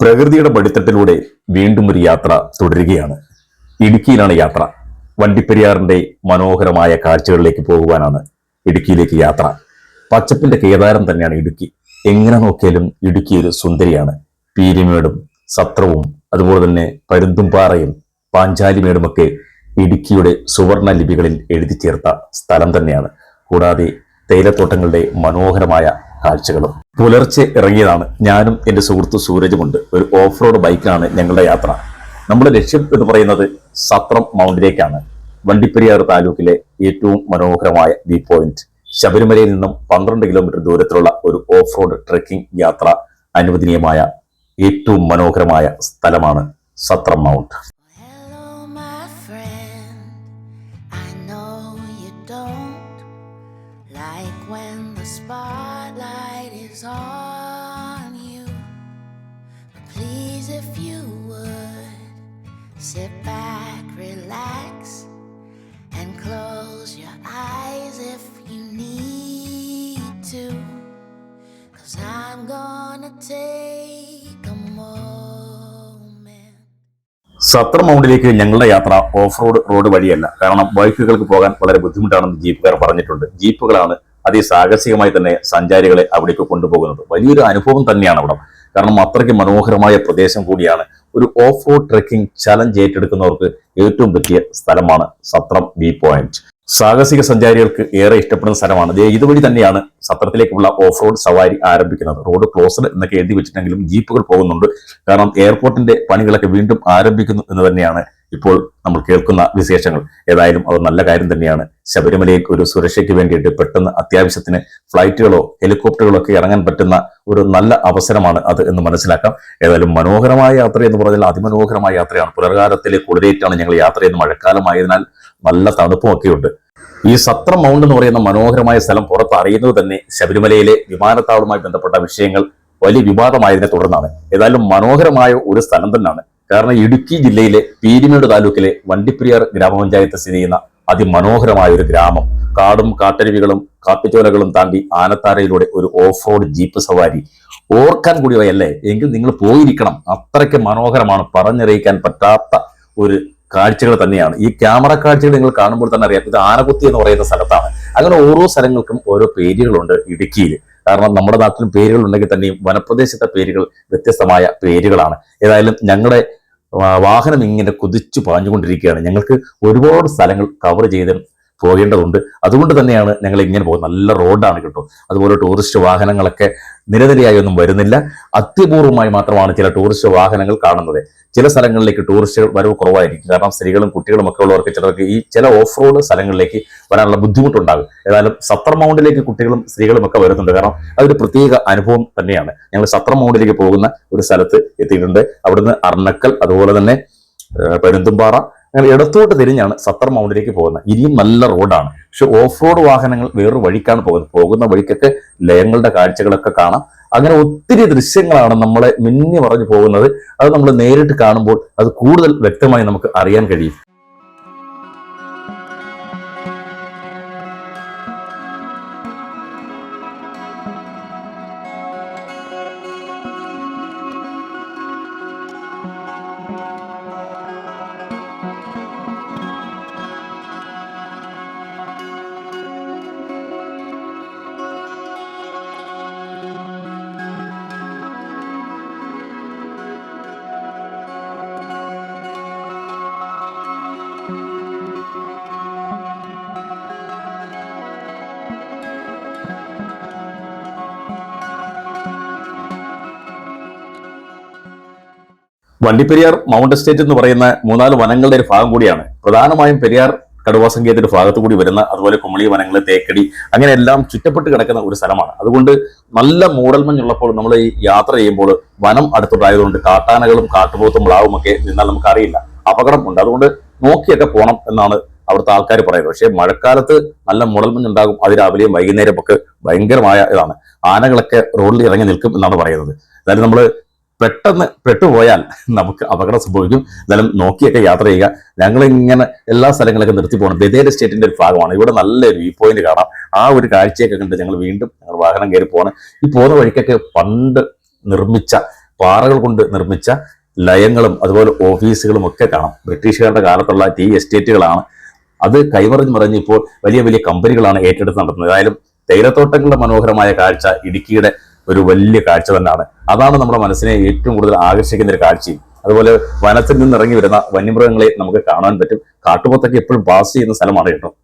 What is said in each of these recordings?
പ്രകൃതിയുടെ പടിത്തട്ടിലൂടെ വീണ്ടും ഒരു യാത്ര തുടരുകയാണ്. ഇടുക്കിയിലാണ് യാത്ര. വണ്ടിപ്പെരിയാറിന്റെ മനോഹരമായ കാഴ്ചകളിലേക്ക് പോകുവാനാണ് ഇടുക്കിയിലേക്ക് യാത്ര. പച്ചപ്പിന്റെ കേദാരം തന്നെയാണ് ഇടുക്കി. എങ്ങനെ നോക്കിയാലും ഇടുക്കി ഒരു സുന്ദരിയാണ്. പീരിമേടും സത്രവും അതുപോലെ തന്നെ പരുന്തുംപാറയും പാഞ്ചാലിമേടുമൊക്കെ ഇടുക്കിയുടെ സുവർണ ലിപികളിൽ എഴുതി ചേർത്ത സ്ഥലം തന്നെയാണ്. കൂടാതെ തേയിലത്തോട്ടങ്ങളുടെ മനോഹരമായ കാഴ്ചകളും. പുലർച്ചെ ഇറങ്ങിയതാണ് ഞാനും എന്റെ സുഹൃത്ത് സൂരജുമുണ്ട്. ഒരു ഓഫ് റോഡ് ബൈക്കാണ് ഞങ്ങളുടെ യാത്ര. നമ്മുടെ ലക്ഷ്യം എന്ന് പറയുന്നത് സത്രം മൗണ്ടിലേക്കാണ്. വണ്ടിപ്പെരിയാർ താലൂക്കിലെ ഏറ്റവും മനോഹരമായ വ്യൂ പോയിന്റ്. ശബരിമലയിൽ നിന്നും പന്ത്രണ്ട് കിലോമീറ്റർ ദൂരത്തിലുള്ള ഒരു ഓഫ് റോഡ് ട്രെക്കിംഗ് യാത്ര അനുവദനീയമായ ഏറ്റവും മനോഹരമായ സ്ഥലമാണ് സത്രം മൗണ്ട്. സത്ര മൗണ്ടിലേക്ക് ഞങ്ങളുടെ യാത്ര ഓഫ് റോഡ് റോഡ് വഴിയല്ല. കാരണം ബൈക്കുകൾക്ക് പോകാൻ വളരെ ബുദ്ധിമുട്ടാണെന്ന് ജീപ്പുകാർ പറഞ്ഞിട്ടുണ്ട്. ജീപ്പുകളാണ് അതിസാഹസികമായി തന്നെ സഞ്ചാരികളെ അവിടേക്ക് കൊണ്ടുപോകുന്നത്. വലിയൊരു അനുഭവം തന്നെയാണ് അവിടെ. കാരണം അത്രയ്ക്ക് മനോഹരമായ പ്രദേശം കൂടിയാണ്. ഒരു ഓഫ് റോഡ് ട്രെക്കിംഗ് ചലഞ്ച് ഏറ്റെടുക്കുന്നവർക്ക് ഏറ്റവും പറ്റിയ സ്ഥലമാണ് സത്രം വ്യൂ പോയിന്റ് സാഹസിക സഞ്ചാരികൾക്ക് ഏറെ ഇഷ്ടപ്പെടുന്ന സ്ഥലമാണ്. ഇതുവഴി തന്നെയാണ് സത്രത്തിലേക്കുള്ള ഓഫ് റോഡ് സവാരി ആരംഭിക്കുന്നത്. റോഡ് ക്ലോസ്ഡ് എന്നൊക്കെ എഴുതി വെച്ചിട്ടെങ്കിലും ജീപ്പുകൾ പോകുന്നുണ്ട്. കാരണം എയർപോർട്ടിന്റെ പണികളൊക്കെ വീണ്ടും ആരംഭിക്കുന്നു എന്ന് തന്നെയാണ് ഇപ്പോൾ നമ്മൾ കേൾക്കുന്ന വിശേഷങ്ങൾ. ഏതായാലും അത് നല്ല കാര്യം തന്നെയാണ്. ശബരിമലയിൽ ഒരു സുരക്ഷയ്ക്ക് വേണ്ടിയിട്ട് പെട്ടെന്ന് അത്യാവശ്യത്തിന് ഫ്ലൈറ്റുകളോ ഹെലികോപ്റ്ററുകളോ ഒക്കെ ഇറങ്ങാൻ പറ്റുന്ന ഒരു നല്ല അവസരമാണ് അത് എന്ന് മനസ്സിലാക്കാം. ഏതായാലും മനോഹരമായ യാത്ര എന്ന് പറഞ്ഞാൽ അതിമനോഹരമായ യാത്രയാണ്. പുലർകാലത്തിലെ കുളിരേറ്റാണ് ഞങ്ങൾ യാത്ര ചെയ്യുന്നത് മഴക്കാലമായതിനാൽ നല്ല തണുപ്പും ഒക്കെയുണ്ട് ഈ സത്രം മൗണ്ട് എന്ന് പറയുന്ന മനോഹരമായ സ്ഥലം പുറത്ത് അറിയുന്നത് തന്നെ ശബരിമലയിലെ വിമാനത്താവളവുമായി ബന്ധപ്പെട്ട വിഷയങ്ങൾ വലിയ വിവാദമായതിനെ തുടർന്നാണ്. ഏതായാലും മനോഹരമായ ഒരു സ്ഥലം തന്നെയാണ്. കാരണം ഇടുക്കി ജില്ലയിലെ പീരിമേട് താലൂക്കിലെ വണ്ടിപ്പെരിയാർ ഗ്രാമപഞ്ചായത്ത് സ്ഥിതി ചെയ്യുന്ന അതിമനോഹരമായ ഒരു ഗ്രാമം. കാടും കാട്ടരുവികളും കാട്ടുചോലകളും താണ്ടി ആനത്താരയിലൂടെ ഒരു ഓഫ് റോഡ് ജീപ്പ് സവാരി. ഓർക്കാൻ കൂടിയവയല്ലേ? എങ്കിൽ നിങ്ങൾ പോയിരിക്കണം. അത്രയ്ക്ക് മനോഹരമാണ് പറഞ്ഞറിയിക്കാൻ പറ്റാത്ത ഒരു കാഴ്ചകൾ തന്നെയാണ്. ഈ ക്യാമറ കാഴ്ചകൾ നിങ്ങൾ കാണുമ്പോൾ തന്നെ അറിയാം. ഇത് ആനകുത്തി എന്ന് പറയുന്ന സ്ഥലത്താണ്. അങ്ങനെ ഓരോ സ്ഥലങ്ങൾക്കും ഓരോ പേരുകളുണ്ട് ഇടുക്കിയിൽ. കാരണം നമ്മുടെ നാട്ടിലും പേരുകൾ ഉണ്ടെങ്കിൽ തന്നെയും വനപ്രദേശത്തെ പേരുകൾ വ്യത്യസ്തമായ പേരുകളാണ്. ഏതായാലും ഞങ്ങളുടെ വാഹനം ഇങ്ങനെ കുതിച്ചു പാഞ്ഞുകൊണ്ടിരിക്കുകയാണ്. ഞങ്ങൾക്ക് ഒരുപാട് സ്ഥലങ്ങൾ കവർ ചെയ്ത് പോകേണ്ടതുണ്ട്. അതുകൊണ്ട് തന്നെയാണ് ഞങ്ങൾ ഇങ്ങനെ പോകുന്നത്. നല്ല റോഡാണ് കേട്ടോ. അതുപോലെ ടൂറിസ്റ്റ് വാഹനങ്ങളൊക്കെ നിരനിരയായി ഒന്നും വരുന്നില്ല. അത്യപൂർവമായി മാത്രമാണ് ചില ടൂറിസ്റ്റ് വാഹനങ്ങൾ കാണുന്നത്. ചില സ്ഥലങ്ങളിലേക്ക് ടൂറിസ്റ്റുകൾ വരവ് കുറവായിരിക്കും. കാരണം സ്ത്രീകളും കുട്ടികളും ഒക്കെ ഉള്ളവർക്ക് ചിലർക്ക് ഈ ചില ഓഫ് റോഡ് സ്ഥലങ്ങളിലേക്ക് വരാനുള്ള ബുദ്ധിമുട്ടുണ്ടാകും. ഏതായാലും സത്ര മൗണ്ടിലേക്ക് കുട്ടികളും സ്ത്രീകളും ഒക്കെ വരുന്നുണ്ട്. കാരണം അതൊരു പ്രത്യേക അനുഭവം തന്നെയാണ്. ഞങ്ങൾ സത്ര മൗണ്ടിലേക്ക് പോകുന്ന ഒരു സ്ഥലത്ത് എത്തിയിട്ടുണ്ട്. അവിടുന്ന് അർണക്കൽ അതുപോലെ തന്നെ പരുന്തുംപാറ അങ്ങനെ ഇടത്തോട്ട് തിരിഞ്ഞാണ് സത്തർ മൗണ്ടിലേക്ക് പോകുന്നത്. ഇനിയും നല്ല റോഡാണ് പക്ഷെ ഓഫ് റോഡ് വാഹനങ്ങൾ വേറൊരു വഴിക്കാണ് പോകുന്നത്. പോകുന്ന വഴിക്കൊക്കെ ലയങ്ങളുടെ കാഴ്ചകളൊക്കെ കാണാം. അങ്ങനെ ഒത്തിരി ദൃശ്യങ്ങളാണ് നമ്മളെ മിന്നി പറഞ്ഞു പോകുന്നത്. അത് നമ്മൾ നേരിട്ട് കാണുമ്പോൾ അത് കൂടുതൽ വ്യക്തമായി നമുക്ക് അറിയാൻ കഴിയും. വണ്ടിപ്പെരിയാർ മൗണ്ട് എസ്റ്റേറ്റ് എന്ന് പറയുന്ന മൂന്നാൽ വനങ്ങളുടെ ഒരു ഭാഗം കൂടിയാണ്. പ്രധാനമായും പെരിയാർ കടുവാ സങ്കേതത്തിന്റെ ഭാഗത്തു കൂടി വരുന്ന അതുപോലെ കുമളി വനങ്ങൾ തേക്കടി അങ്ങനെ എല്ലാം ചുറ്റപ്പെട്ട് കിടക്കുന്ന ഒരു സ്ഥലമാണ്. അതുകൊണ്ട് നല്ല മൂടൽമഞ്ഞുള്ളപ്പോൾ നമ്മൾ ഈ യാത്ര ചെയ്യുമ്പോൾ വനം അടുത്തുണ്ടായതുകൊണ്ട് കാട്ടാനകളും കാട്ടുപോത്തും മ്ലാവും ഒക്കെ നിന്നാൽ നമുക്ക് അറിയില്ല. അപകടമുണ്ട് അതുകൊണ്ട് നോക്കിയൊക്കെ പോകണം എന്നാണ് അവിടുത്തെ ആൾക്കാർ പറയുന്നത്. പക്ഷേ മഴക്കാലത്ത് നല്ല മുടൽമഞ്ഞുണ്ടാകും അതിരാവിലെയും വൈകുന്നേരം ഒക്കെ ഭയങ്കരമായ ഇതാണ്. ആനകളൊക്കെ റോഡിൽ ഇറങ്ങി നിൽക്കും എന്നാണ് പറയുന്നത്. അതായത് നമ്മൾ പെട്ടെന്ന് പെട്ടുപോയാൽ നമുക്ക് അപകടം സംഭവിക്കും. എന്നാലും നോക്കിയൊക്കെ യാത്ര ചെയ്യുക. ഞങ്ങൾ ഇങ്ങനെ എല്ലാ സ്ഥലങ്ങളൊക്കെ നിർത്തി പോകണം. ബദേര സ്റ്റേറ്റിന്റെ ഒരു ഭാഗമാണ്. ഇവിടെ നല്ലൊരു വ്യൂ പോയിന്റ് കാണാം. ആ ഒരു കാഴ്ചയൊക്കെ കണ്ട് ഞങ്ങൾ വീണ്ടും ഞങ്ങൾ വാഹനം കയറി പോകണം ഈ പോകുന്ന വഴിക്കൊക്കെ പണ്ട് നിർമ്മിച്ച പാറകൾ കൊണ്ട് നിർമ്മിച്ച ലയങ്ങളും അതുപോലെ ഓഫീസുകളും ഒക്കെ കാണാം. ബ്രിട്ടീഷുകാരുടെ കാലത്തുള്ള ടീ എസ്റ്റേറ്റുകളാണ്. അത് കൈമറിഞ്ഞ് മറിഞ്ഞ് ഇപ്പോൾ വലിയ വലിയ കമ്പനികളാണ് ഏറ്റെടുത്ത് നടത്തുന്നത്. ഏതായാലും തേയിലത്തോട്ടങ്ങളുടെ മനോഹരമായ കാഴ്ച ഇടുക്കിയുടെ ഒരു വലിയ കാഴ്ച തന്നെയാണ്. അതാണ് നമ്മുടെ മനസ്സിനെ ഏറ്റവും കൂടുതൽ ആകർഷിക്കുന്ന ഒരു കാഴ്ചയും. അതുപോലെ വനത്തിൽ നിന്ന് ഇറങ്ങി വരുന്ന വന്യമൃഗങ്ങളെ നമുക്ക് കാണാൻ പറ്റും. കാട്ടുപോത്തൊക്കെ എപ്പോഴും പാസ് ചെയ്യുന്ന സ്ഥലമാണ് കേട്ടോ.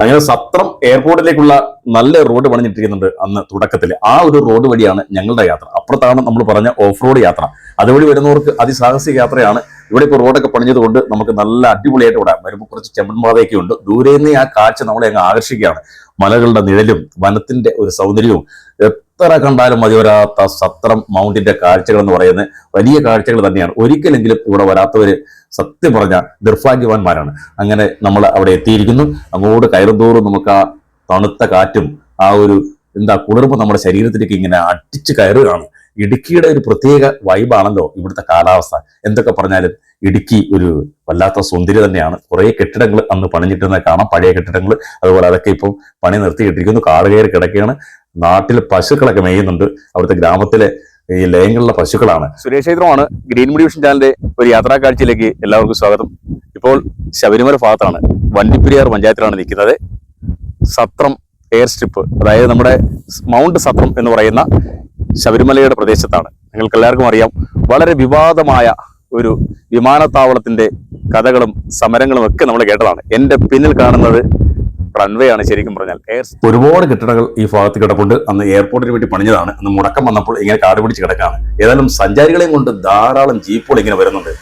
അങ്ങനെ സത്രം എയർപോർട്ടിലേക്കുള്ള നല്ല റോഡ് പണിഞ്ഞിട്ടിരിക്കുന്നുണ്ട് അന്ന് തുടക്കത്തിൽ ആ ഒരു റോഡ് വഴിയാണ് ഞങ്ങളുടെ യാത്ര. അപ്പുറത്താണ് നമ്മൾ പറഞ്ഞ ഓഫ് റോഡ് യാത്ര. അതുവഴി വരുന്നവർക്ക് അതിസാഹസിക യാത്രയാണ്. ഇവിടെ ഇപ്പോൾ റോഡൊക്കെ പണിഞ്ഞതുകൊണ്ട് നമുക്ക് നല്ല അടിപൊളിയായിട്ട് വിടാം വരുമ്പോൾ കുറച്ച് ചെമ്പൻപാതയൊക്കെ ഉണ്ട്. ദൂരെ നിന്ന് ആ കാഴ്ച നമ്മളെ അങ്ങ് ആകർഷിക്കുകയാണ്. മലകളുടെ നിഴലും വനത്തിന്റെ ഒരു സൗന്ദര്യവും എത്ര കണ്ടാലും മതി. വരാത്ത സത്രം മൗണ്ടിന്റെ കാഴ്ചകൾ എന്ന് പറയുന്നത് വലിയ കാഴ്ചകൾ തന്നെയാണ്. ഒരിക്കലെങ്കിലും ഇവിടെ വരാത്തവര് സത്യം പറഞ്ഞ നിർഭാഗ്യവാന്മാരാണ് അങ്ങനെ നമ്മൾ അവിടെ എത്തിയിരിക്കുന്നു. അങ്ങോട്ട് കയറും തോറും നമുക്ക് ആ തണുത്ത കാറ്റും ആ ഒരു എന്താ കുളിർമ്പ് നമ്മുടെ ശരീരത്തിലേക്ക് ഇങ്ങനെ അടിച്ചു കയറുകയാണ്. ഇടുക്കിയുടെ ഒരു പ്രത്യേക വൈബാണല്ലോ ഇവിടുത്തെ കാലാവസ്ഥ. എന്തൊക്കെ പറഞ്ഞാലും ഇടുക്കി ഒരു വല്ലാത്ത സുന്ദരി തന്നെയാണ്. കുറേ കെട്ടിടങ്ങൾ അന്ന് പണിഞ്ഞിട്ടുന്ന കാണാം. പഴയ കെട്ടിടങ്ങൾ. അതുപോലെ അതൊക്കെ ഇപ്പം പണി നിർത്തിയിട്ടിരിക്കുന്നു. കാട് കയറി കിടക്കുകയാണ്. നാട്ടിൽ പശുക്കളൊക്കെ മേയുന്നുണ്ട്. അവിടുത്തെ ഗ്രാമത്തിലെ ഈ ലയങ്ങളിലെ പശുക്കളാണ്. സുരേഷ് ചൈത്രമാണ് ഗ്രീൻ മുടി വിഷൻ ചാനലിന്റെ ഒരു യാത്രാ കാഴ്ചയിലേക്ക് എല്ലാവർക്കും സ്വാഗതം. ഇപ്പോൾ ശബരിമല ഭാഗത്താണ് വണ്ടിപ്പെരിയാർ പഞ്ചായത്തിലാണ് നിൽക്കുന്നത്. സത്രം എയർ സ്ട്രിപ്പ് അതായത് നമ്മുടെ മൗണ്ട് സത്രം എന്ന് പറയുന്ന ശബരിമലയുടെ പ്രദേശത്താണ്. നിങ്ങൾക്ക് എല്ലാവർക്കും അറിയാം വളരെ വിവാദമായ ഒരു വിമാനത്താവളത്തിന്റെ കഥകളും സമരങ്ങളും ഒക്കെ നമ്മൾ കേട്ടതാണ്. എന്റെ പിന്നിൽ കാണുന്നത് റൺവേ ആണ് ശരിക്കും പറഞ്ഞാൽ. ഒരുപാട് കെട്ടിടങ്ങൾ ഈ ഭാഗത്ത് കിടപ്പുണ്ട്. അന്ന് എയർപോർട്ടിന് വേണ്ടി പണിഞ്ഞതാണ്. അന്ന് മുടക്കം വന്നപ്പോൾ ഇങ്ങനെ കാട് പിടിച്ച് കിടക്കാണ് ഏതായാലും സഞ്ചാരികളെയും കൊണ്ട് ധാരാളം ജീപ്പുകൾ ഇങ്ങനെ വരുന്നുണ്ട്.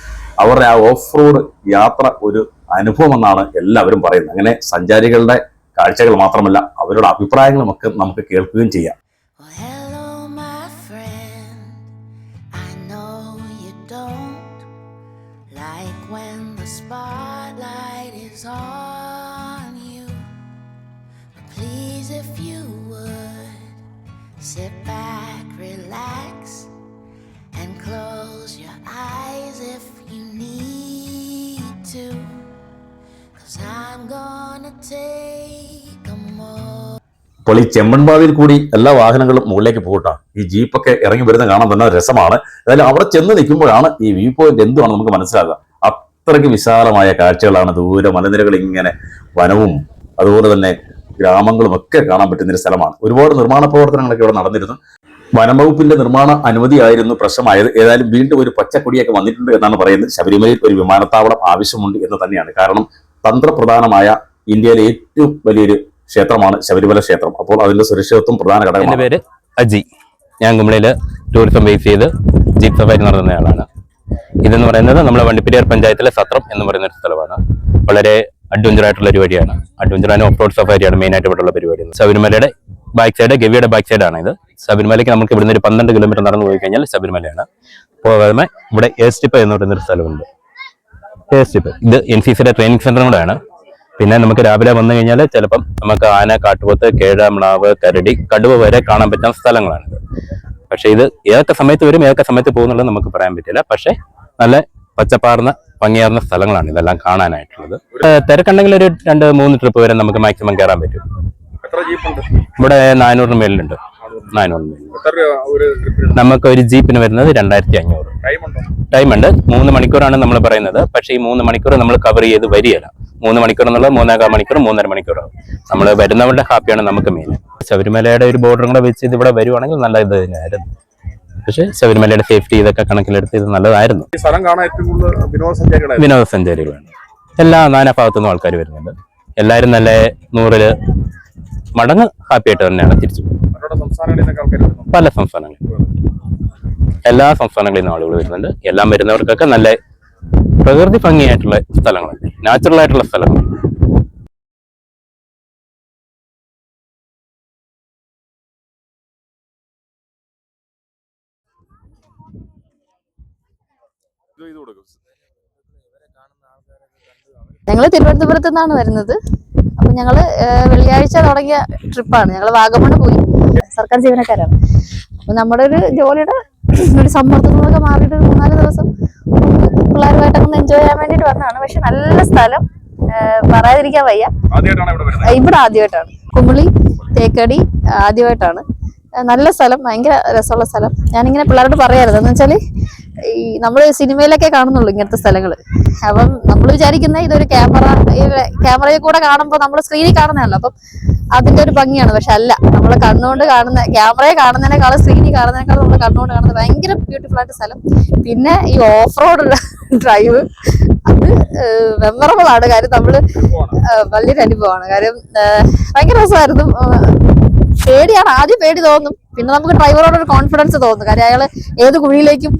അവരുടെ ആ ഓഫ് റോഡ് യാത്ര ഒരു അനുഭവം എന്നാണ് എല്ലാവരും പറയുന്നത്. അങ്ങനെ സഞ്ചാരികളുടെ കാഴ്ചകൾ മാത്രമല്ല അവരുടെ അഭിപ്രായങ്ങളും ഒക്കെ നമുക്ക് കേൾക്കുകയും ചെയ്യാം. ഇപ്പോൾ ഈ ചെമ്മൺപാതയിൽ കൂടി എല്ലാ വാഹനങ്ങളും മുകളിലേക്ക് പോകട്ടാ. ഈ ജീപ്പൊക്കെ ഇറങ്ങി വരുന്ന കാണാൻ തന്നെ രസമാണ്. ഏതായാലും അവിടെ ചെന്ന് നിൽക്കുമ്പോഴാണ് ഈ വ്യൂ പോയിന്റ് എന്തുവാണ് നമുക്ക് മനസ്സിലാകുക. അത്രയ്ക്ക് വിശാലമായ കാഴ്ചകളാണ് ദൂരെ മലനിരകൾ ഇങ്ങനെ വനവും അതുപോലെ തന്നെ ഗ്രാമങ്ങളും ഒക്കെ കാണാൻ പറ്റുന്ന ഒരു സ്ഥലമാണ്. ഒരുപാട് നിർമ്മാണ പ്രവർത്തനങ്ങളൊക്കെ ഇവിടെ നടന്നിരുന്നു. വനംവകുപ്പിന്റെ നിർമ്മാണ അനുമതിയായിരുന്നു പ്രശ്നമായത്. ഏതായാലും വീണ്ടും ഒരു പച്ചക്കൊടിയൊക്കെ വന്നിട്ടുണ്ട് എന്നാണ് പറയുന്നത്. ശബരിമലയിൽ ഒരു വിമാനത്താവളം ആവശ്യമുണ്ട് എന്ന് തന്നെയാണ്. കാരണം തന്ത്രപ്രധാനമായ ഇന്ത്യയിലെ ഏറ്റവും വലിയൊരു ക്ഷേത്രമാണ് ശബരിമല ക്ഷേത്രം. അപ്പോൾ അതിന്റെ സുരക്ഷിതത്വം പ്രധാന ഘടകമാണ്. പേര് അജി. ഞാൻ കുമ്പളയിൽ ടൂറിസം ബേസ് ചെയ്ത് ജീപ്പ് സഫാരി നടത്തുന്നയാളാണ് ഇതെന്ന് പറയുന്നത് നമ്മുടെ വണ്ടിപ്പെരിയാർ പഞ്ചായത്തിലെ സത്രം എന്ന് പറയുന്ന ഒരു സ്ഥലമാണ്. വളരെ അഡ്വഞ്ചർ ആയിട്ടുള്ള പരിപാടിയാണ് അഡ്വഞ്ചർ ആൻഡ് ഓഫ് റോഡ് സഫാരിയാണ് മെയിൻ ആയിട്ട് ഇവിടെയുള്ള പരിപാടി ശബരിമലയുടെ ബാക്ക് സൈഡ് ഗവിയുടെ ബാക്ക് സൈഡാണ് ഇത്. ശബരിമലയ്ക്ക് നമുക്ക് ഇവിടുന്ന് ഒരു പന്ത്രണ്ട് കിലോമീറ്റർ നടന്നു പോയി കഴിഞ്ഞാൽ ശബരിമലയാണ്. പോകാതെ ഇവിടെ എസ് ടിപ്പ് എന്ന് പറയുന്ന ഒരു സ്ഥലമുണ്ട്. എസ് ടിപ്പ് ഇത് എൻ സി സിയുടെ ട്രെയിനിങ് സെന്ററും കൂടെയാണ് പിന്നെ നമുക്ക് രാവിലെ വന്നു കഴിഞ്ഞാൽ ചിലപ്പം നമുക്ക് ആന കാട്ടുപോത്ത് കേഴ മ്ലാവ് കരടി കടുവ വരെ കാണാൻ പറ്റുന്ന സ്ഥലങ്ങളാണിത് പക്ഷേ ഇത് ഏതൊക്കെ സമയത്ത് വരും ഏതൊക്കെ സമയത്ത് പോകുന്നുള്ളത് നമുക്ക് പറയാൻ പറ്റില്ല. പക്ഷേ നല്ല പച്ചപ്പാർന്ന ഭംഗിയാർന്ന സ്ഥലങ്ങളാണ് ഇതെല്ലാം കാണാനായിട്ടുള്ളത്. തിരക്കുണ്ടെങ്കിൽ ഒരു രണ്ട് മൂന്ന് ട്രിപ്പ് വരെ നമുക്ക് മാക്സിമം കയറാൻ പറ്റും. ഇവിടെ നാനൂറിന് ട്രിപ്പിന് നമുക്ക് ഒരു ജീപ്പിന് വരുന്നത് രണ്ടായിരത്തി അഞ്ഞൂറ് ടൈം ഉണ്ട്. മൂന്ന് മണിക്കൂറാണ് നമ്മൾ പറയുന്നത്. പക്ഷേ ഈ മൂന്ന് മണിക്കൂർ നമ്മൾ കവർ ചെയ്ത് വരികയില്ല. മൂന്ന് മണിക്കൂർ എന്നുള്ളത് മൂന്നേകാൽ മണിക്കൂർ മൂന്നര മണിക്കൂറാവും നമ്മൾ വരുന്നവരുടെ ഹാപ്പിയാണ് നമുക്ക് മെയിൻ ശബരിമലയുടെ ഒരു ബോർഡറും കൂടെ വെച്ച് ഇത് ഇവിടെ വരുവാണെങ്കിൽ നല്ല ഇത് തന്നെയായിരുന്നു. പക്ഷേ ശബരിമലയുടെ സേഫ്റ്റി ഇതൊക്കെ കണക്കിലെടുത്ത് ഇത് നല്ലതായിരുന്നു. വിനോദസഞ്ചാരികളാണ്. എല്ലാ നാനാഭാഗത്തുനിന്നും ആൾക്കാർ വരുന്നുണ്ട്. എല്ലാവരും നല്ല നൂറിൽ മടങ്ങ് ഹാപ്പി ആയിട്ട് തന്നെയാണ് തിരിച്ചു പല സംസ്ഥാനങ്ങളിൽ. എല്ലാ സംസ്ഥാനങ്ങളിൽ നിന്നും ആളുകൾ വരുന്നുണ്ട്. എല്ലാം വരുന്നവർക്കൊക്കെ നല്ല പ്രകൃതി ഭംഗിയായിട്ടുള്ള സ്ഥലങ്ങളാണ്. നാച്ചുറൽ ആയിട്ടുള്ള കൊടുക്കും. ഞങ്ങൾ തിരുവനന്തപുരത്ത് നിന്നാണ് വരുന്നത്. അപ്പൊ ഞങ്ങൾ വെള്ളിയാഴ്ച തുടങ്ങിയ ട്രിപ്പാണ് ഞങ്ങൾ വാഗമണ് പോയി. സർക്കാർ ജീവനക്കാരാണ്. അപ്പൊ നമ്മുടെ ഒരു ജോലിയുടെ ഒരു സമ്മർദ്ദത്തിൽ നിന്നൊക്കെ മാറിയിട്ട് ഒരു മൂന്നാൽ ദിവസം പിള്ളേരുമായിട്ടൊക്കെ ഒന്ന് എൻജോയ് ചെയ്യാൻ വേണ്ടിയിട്ട് വന്നതാണ്. പക്ഷെ നല്ല സ്ഥലം പറയാതിരിക്കാൻ വയ്യ. ഇവിടെ ആദ്യമായിട്ടാണ്. കുമിളി തേക്കടി ആദ്യമായിട്ടാണ്. നല്ല സ്ഥലം ഭയങ്കര രസമുള്ള സ്ഥലം. ഞാനിങ്ങനെ പിള്ളേരോട് പറയാറുണ്ട് എന്ന് വെച്ചാൽ ഈ നമ്മൾ സിനിമയിലൊക്കെ കാണുന്നുള്ളൂ ഇങ്ങനത്തെ സ്ഥലങ്ങൾ അപ്പം നമ്മൾ വിചാരിക്കുന്ന ഇതൊരു ക്യാമറ ക്യാമറയിൽ കൂടെ കാണുമ്പോൾ നമ്മൾ സ്ക്രീനിൽ കാണുന്നതല്ലോ. അപ്പം അതിന്റെ ഒരു ഭംഗിയാണ്. പക്ഷെ അല്ല നമ്മൾ കണ്ണുകൊണ്ട് കാണുന്ന ക്യാമറയെ കാണുന്നതിനേക്കാളും സ്ക്രീനിൽ കാണുന്നതിനേക്കാളും നമ്മൾ കണ്ണുകൊണ്ട് കാണുന്നത് ഭയങ്കര ബ്യൂട്ടിഫുൾ ആയിട്ട് സ്ഥലം. പിന്നെ ഈ ഓഫ് റോഡുള്ള ഡ്രൈവ് അത് മെമ്മറബിൾ ആണ്. കാര്യം നമ്മൾ വലിയൊരു അനുഭവമാണ്. കാര്യം ഭയങ്കര രസമായിരുന്നു. പേടിയാണ്. ആദ്യം പേടി തോന്നും. പിന്നെ നമുക്ക് ഡ്രൈവറോട് ഒരു കോൺഫിഡൻസ് തോന്നും. കാര്യം അയാൾ ഏത് കുഴിയിലേക്കും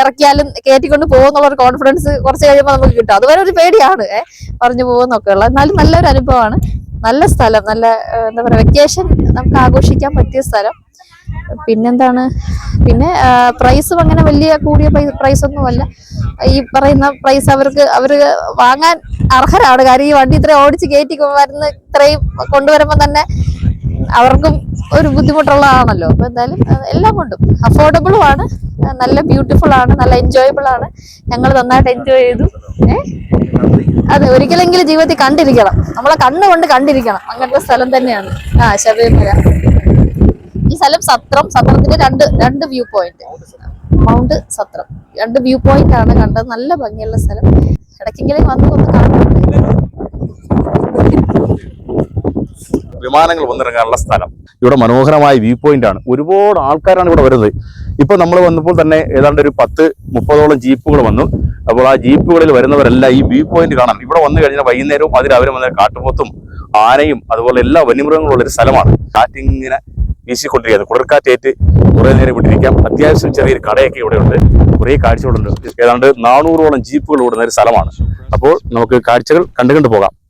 ഇറക്കിയാലും കയറ്റിക്കൊണ്ട് പോകുന്നുള്ള ഒരു കോൺഫിഡൻസ് കുറച്ച് കഴിയുമ്പോൾ നമുക്ക് കിട്ടും. അതുവരെ ഒരു പേടിയാണ്. ഏഹ് പറഞ്ഞു പോകുന്നൊക്കെ ഉള്ളത് എന്നാലും നല്ലൊരു അനുഭവമാണ്. നല്ല സ്ഥലം. നല്ല എന്താ പറയുക വെക്കേഷൻ നമുക്ക് ആഘോഷിക്കാൻ പറ്റിയ സ്ഥലം. പിന്നെന്താണ്? പിന്നെ പ്രൈസും അങ്ങനെ വലിയ കൂടിയ പ്രൈസ് ഒന്നുമല്ല. ഈ പറയുന്ന പ്രൈസ് അവർക്ക് അവർ വാങ്ങാൻ അർഹരാണ്. കാര്യം ഈ വണ്ടി ഇത്രയും ഓടിച്ച് കയറ്റി വരുന്ന ഇത്രയും കൊണ്ടുവരുമ്പോൾ തന്നെ അവർക്കും ഒരു ബുദ്ധിമുട്ടുള്ളതാണല്ലോ. അപ്പൊ എന്തായാലും എല്ലാം കൊണ്ടും അഫോർഡബിളും ആണ്. നല്ല ബ്യൂട്ടിഫുൾ ആണ് നല്ല എൻജോയബിൾ ആണ്. ഞങ്ങൾ നന്നായിട്ട് എൻജോയ് ചെയ്തു. അതെ ഒരിക്കലെങ്കിലും ജീവിതത്തിൽ കണ്ടിരിക്കണം. നമ്മളെ കണ്ണുകൊണ്ട് കണ്ടിരിക്കണം. അങ്ങനത്തെ സ്ഥലം തന്നെയാണ്. ആ ശബരിമല ഈ സ്ഥലം സത്രം. സത്രത്തിന്റെ രണ്ട് രണ്ട് വ്യൂ പോയിന്റ് മൗണ്ട് സത്രം. രണ്ട് വ്യൂ പോയിന്റ് ആണ് കണ്ടത്. നല്ല ഭംഗിയുള്ള സ്ഥലം. ഇടയ്ക്കെങ്കിലും വന്ന് ഒന്ന് വിമാനങ്ങൾ വന്നിറങ്ങാനുള്ള സ്ഥലം. ഇവിടെ മനോഹരമായ വ്യൂ പോയിന്റ് ആണ്. ഒരുപാട് ആൾക്കാരാണ് ഇവിടെ വരുന്നത്. ഇപ്പൊ നമ്മൾ വന്നപ്പോൾ തന്നെ ഏതാണ്ട് ഒരു പത്ത് മുപ്പതോളം ജീപ്പുകൾ വന്നു. അപ്പോൾ ആ ജീപ്പുകളിൽ വരുന്നവരെല്ലാം ഈ വ്യൂ പോയിന്റ് കാണാൻ. ഇവിടെ വന്നു കഴിഞ്ഞാൽ വൈകുന്നേരവും അതിരാവിലെ വന്ന കാട്ടുപോത്തും ആനയും അതുപോലെ എല്ലാ ഒരു സ്ഥലമാണ്. കാറ്റിങ്ങനെ വീശിക്കൊണ്ടിരിക്കുന്നത് കുളിർക്കാറ്റേറ്റ് കുറെ നേരം വിട്ടിരിക്കാം. അത്യാവശ്യം ചെറിയൊരു കടയൊക്കെ ഇവിടെ ഉണ്ട്. കുറേ കാഴ്ചകളുണ്ട്. ഏതാണ്ട് നാനൂറോളം ജീപ്പുകൾ ഓടുന്ന ഒരു സ്ഥലമാണ്. അപ്പോൾ നമുക്ക് കാഴ്ചകൾ കണ്ടുകൊണ്ട് പോകാം.